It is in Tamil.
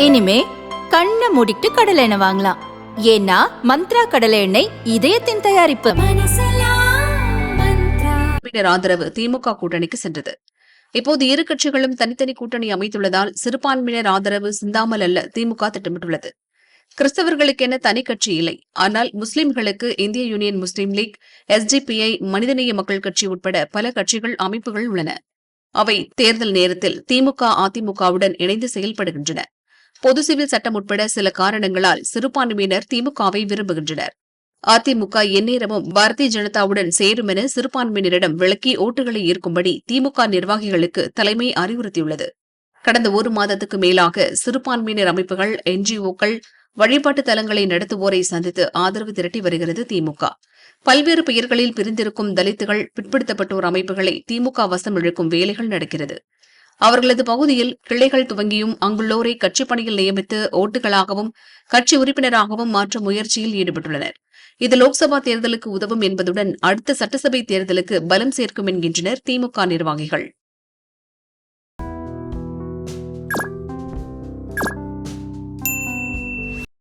இனிமே கண்ணை மூடிட்டு கடலை எண்ணெய் வாங்கலாம். ஏன்னா மந்த்ரா கடலை எண்ணெய் இதயத்தின் தயாரிப்பு. ஆதரவு திமுக கூட்டணிக்கு சென்றது. இப்போது இரு கட்சிகளும் தனித்தனி கூட்டணி அமைத்துள்ளதால் சிறுபான்மையினர் ஆதரவு சிந்தாமல் அல்ல திமுக திட்டமிட்டுள்ளது. கிறிஸ்தவர்களுக்கென தனி கட்சி இல்லை. ஆனால் முஸ்லிம்களுக்கு இந்திய யூனியன் முஸ்லீம் லீக் எஸ்டிபிஐ மனிதநேய மக்கள் கட்சி உட்பட பல கட்சிகள் அமைப்புகள் உள்ளன. அவை தேர்தல் நேரத்தில் திமுக அதிமுகவுடன் இணைந்து செயல்படுகின்றன. பொது சிவில் சட்டம் உட்பட சில காரணங்களால் சிறுபான்மையினர் திமுகவை விரும்புகின்றனர். அதிமுக எந்நேரமும் பாரதிய ஜனதாவுடன் சேரும் என சிறுபான்மையினரிடம் விளக்கி ஓட்டுகளை ஈர்க்கும்படி திமுக நிர்வாகிகளுக்கு தலைமை அறிவுறுத்தியுள்ளது. கடந்த ஒரு மாதத்துக்கு மேலாக சிறுபான்மையினர் அமைப்புகள் என்ஜிஓக்கள் வழிபாட்டு தலங்களை நடத்துவோரை சந்தித்து ஆதரவு திரட்டி வருகிறது திமுக. பல்வேறு பெயர்களில் பிரிந்திருக்கும் தலித்துகள் பிற்படுத்தப்பட்டோர் அமைப்புகளை திமுக வசம் இழுக்கும் வேலைகள் நடக்கிறது. அவர்களது பகுதியில் கிளைகள் துவங்கியும் அங்குள்ளோரை கட்சிப் பணியில் நியமித்து ஓட்டுகளாகவும் கட்சி உறுப்பினராகவும் மாற்றும் முயற்சியில் ஈடுபட்டுள்ளனர். இது லோக்சபா தேர்தலுக்கு உதவும் என்பதுடன் அடுத்த சட்டசபை தேர்தலுக்கு பலம் சேர்க்கும் என்கின்றனர் திமுக நிர்வாகிகள்.